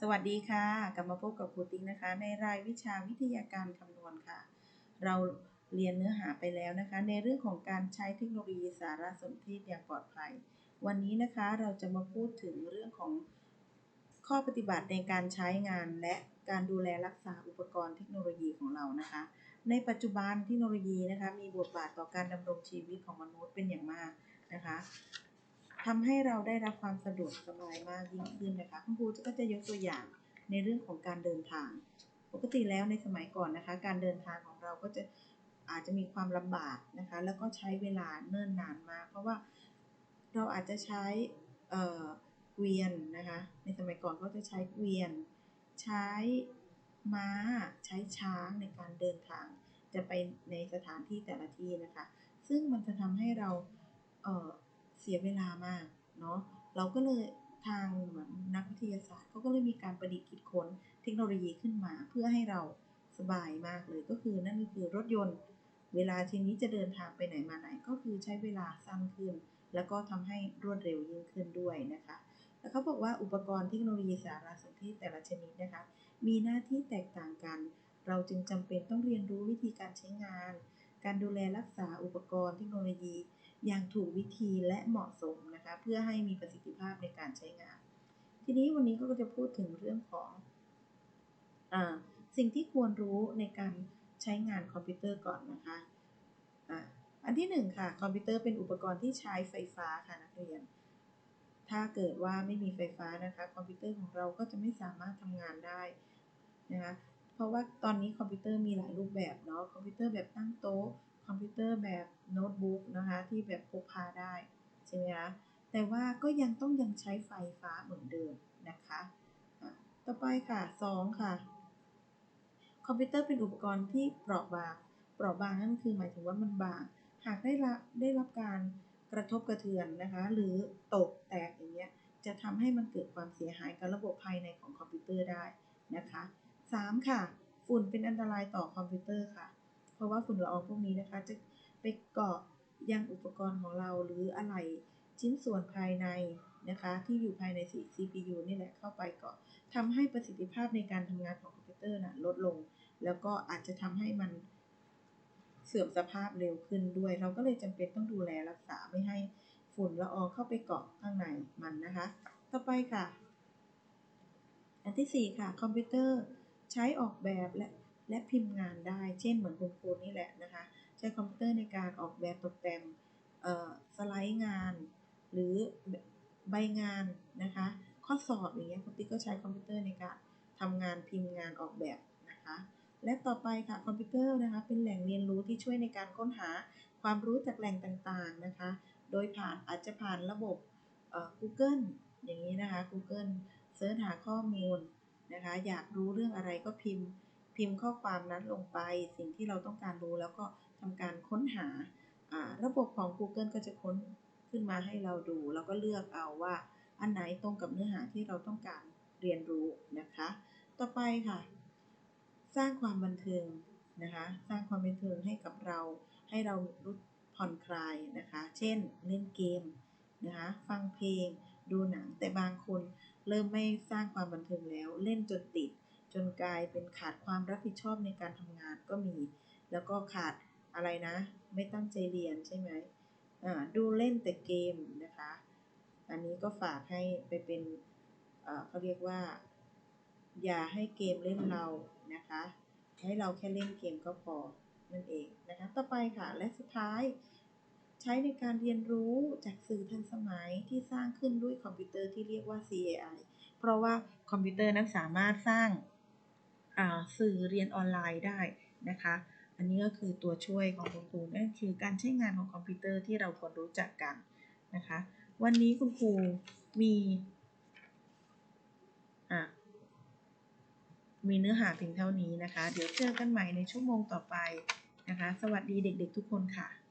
สวัสดีค่ะ กลับมาพบกับครูติ๊กนะคะ ในรายวิชาวิทยาการคำนวณค่ะ เราเรียนเนื้อหาไปแล้วนะคะ ในเรื่องของการใช้เทคโนโลยีสารสนเทศอย่างปลอดภัย วันนี้นะคะเราจะมาพูดถึงเรื่องของข้อปฏิบัติในการใช้งานและการดูแลรักษาอุปกรณ์เทคโนโลยีของเรานะคะ ในปัจจุบันเทคโนโลยีนะคะมีบทบาทต่อการดำรงชีวิตของมนุษย์เป็นอย่างมากนะคะ ทำให้เราได้รับความสะดวกสบายมากยิ่งขึ้นนะคะคุณครูก็จะยกตัวอย่างในเรื่องของการเดินทาง ปกติแล้วในสมัยก่อนนะคะ การเดินทางของเราก็จะอาจจะมีความลำบากนะคะ แล้วก็ใช้เวลาเนิ่นนานมาก เพราะว่าเราอาจจะใช้เกวียนนะคะ ในสมัยก่อนก็จะใช้เกวียน ใช้ม้า ใช้ช้างในการเดินทาง จะไปในสถานที่แต่ละที่นะคะ ซึ่งมันจะทำให้เราเเสียเวลามากเนาะเราก็เลยทางเหมือนนักวิทยาศาสตร์เขาก็เลยมีการประดิษฐ์คิดค้นเทคโนโลยีขึ้นมาเพื่อให้เราสบายมากเลยก็คือนั่นก็คือรถยนต์ เวลาทีนี้จะเดินทางไปไหนมาไหนก็คือใช้เวลาสั้นขึ้น แล้วก็ทำให้รวดเร็วยิ่งขึ้นด้วยนะคะ แล้วเขาบอกว่าอุปกรณ์เทคโนโลยีสารสนเทศแต่ละชนิดนะคะ มีหน้าที่แตกต่างกัน เราจึงจำเป็นต้องเรียนรู้วิธีการใช้งาน การดูแลรักษาอุปกรณ์เทคโนโลยี อย่างถูกวิธีและเหมาะสมนะคะเพื่อให้มีประสิทธิภาพในการใช้งาน ทีนี้วันนี้ก็จะพูดถึงเรื่องของอสิ่งที่ควรรู้ในการใช้งานคอมพิวเตอร์ก่อนนะคะออันที่หนึ่งค่ะ คอมพิวเตอร์เป็นอุปกรณ์ที่ใช้ไฟฟ้าค่ะนักเรียน ถ้าเกิดว่าไม่มีไฟฟ้านะคะคอมพิวเตอร์ของเราก็จะไม่สามารถทำงานได้นะคะเพราะว่าตอนนี้คอมพิวเตอร์มีหลายรูปแบบเนาะคอมพิวเตอร์แบบตั้งโต๊ะ อมพิวเตอร์แบบโน้ตบุ๊กนะคะ ที่แบบพกพาได้ใช่ไหมคะแต่ว่าก็ยังต้องยังใช้ไฟฟ้าเหมือนเดิมนะคะต่อไปค่ะ 2 ค่ะ คอมพิวเตอร์เป็นอุปกรณ์ที่เปราะบางเปราะบางนั่นคือหมายถึงว่ามันบาง หากได้รับได้รับการกระทบกระเทือนนะคะ หรือตกแตกอย่างเงี้ยจะทำให้มันเกิดความเสียหายกับระบบภายในของคอมพิวเตอร์ได้นะคะ 3 ค่ะ ฝุ่นเป็นอันตรายต่อคอมพิวเตอร์ค่ะ ราะว่าฝุ่นละอองพวกนี้นะคะ จะไปเกาะยังอุปกรณ์ของเราหรืออะไรชิ้นส่วนภายในนะคะ ที่อยู่ภายใน CPU นี่แหละเข้าไปเกาะทำให้ประสิทธิภาพในการทำงานของคอมพิวเตอร์นะลดลง แล้วก็อาจจะทำให้มันเสื่อมสภาพเร็วขึ้นด้วย เราก็เลยจำเป็นต้องดูแลรักษาไม่ให้ฝุ่นละอองเข้าไปเกาะข้างในมันนะคะ ต่อไปค่ะ อันที่ 4 ค่ะ คอมพิวเตอร์ใช้ออกแบบและ และพิมพ์งานได้ เช่นเหมือนคุณครูนี่แหละนะคะ ใช้คอมพิวเตอร์ในการออกแบบตกแต่งสไลด์งาน หรือใบงานนะคะ ข้อสอบอย่างเงี้ยคุณติ๊กก็ใช้คอมพิวเตอร์ในการทำงานพิมพ์งานออกแบบนะคะ และต่อไปค่ะคอมพิวเตอร์นะคะ เป็นแหล่งเรียนรู้ที่ช่วยในการค้นหาความรู้จากแหล่งต่างๆนะคะ โดยผ่านอาจจะผ่านระบบ Google อย่างนี้นะคะ Google เสิร์ชหาข้อมูลนะคะ อยากรู้เรื่องอะไรก็พิมพ์ พิมพ์ข้อความนั้นลงไป สิ่งที่เราต้องการรู้แล้วก็ทำการค้นหา ระบบของ Google ก็จะค้นขึ้นมาให้เราดู แล้วก็เลือกเอาว่าอันไหนตรงกับเนื้อหาที่เราต้องการเรียนรู้นะคะ ต่อไปค่ะ สร้างความบันเทิงนะคะ สร้างความบันเทิงให้กับเรา ให้เรารู้ผ่อนคลายนะคะ เช่นเล่นเกมนะคะ ฟังเพลง ดูหนัง แต่บางคนเริ่มไม่สร้างความบันเทิงแล้ว เล่นจนติด จนกลายเป็นขาดความรับผิดชอบในการทำงานก็มี แล้วก็ขาดอะไรนะ ไม่ตั้งใจเรียนใช่ไหมดูเล่นแต่เกมนะคะ อันนี้ก็ฝากให้ไปเป็นเขาเรียกว่า อย่าให้เกมเล่นเรานะคะ ให้เราแค่เล่นเกมก็พอนั่นเองนะคะต่อไปค่ะและสุดท้าย ใช้ในการเรียนรู้จากสื่อทันสมัยที่สร้างขึ้นด้วยคอมพิวเตอร์ที่เรียกว่า CAI เพราะว่าคอมพิวเตอร์นั้นสามารถสร้าง สื่อเรียนออนไลน์ได้นะคะ อันนี้ก็คือตัวช่วยของคุณครูนั่นคือการใช้งานของคอมพิวเตอร์ที่เราควรรู้จักกันนะคะ วันนี้คุณครูมีมีเนื้อหาเพียงเท่านี้นะคะ เดี๋ยวเจอกันใหม่ในชั่วโมงต่อไปนะคะ สวัสดีเด็กๆทุกคนค่ะ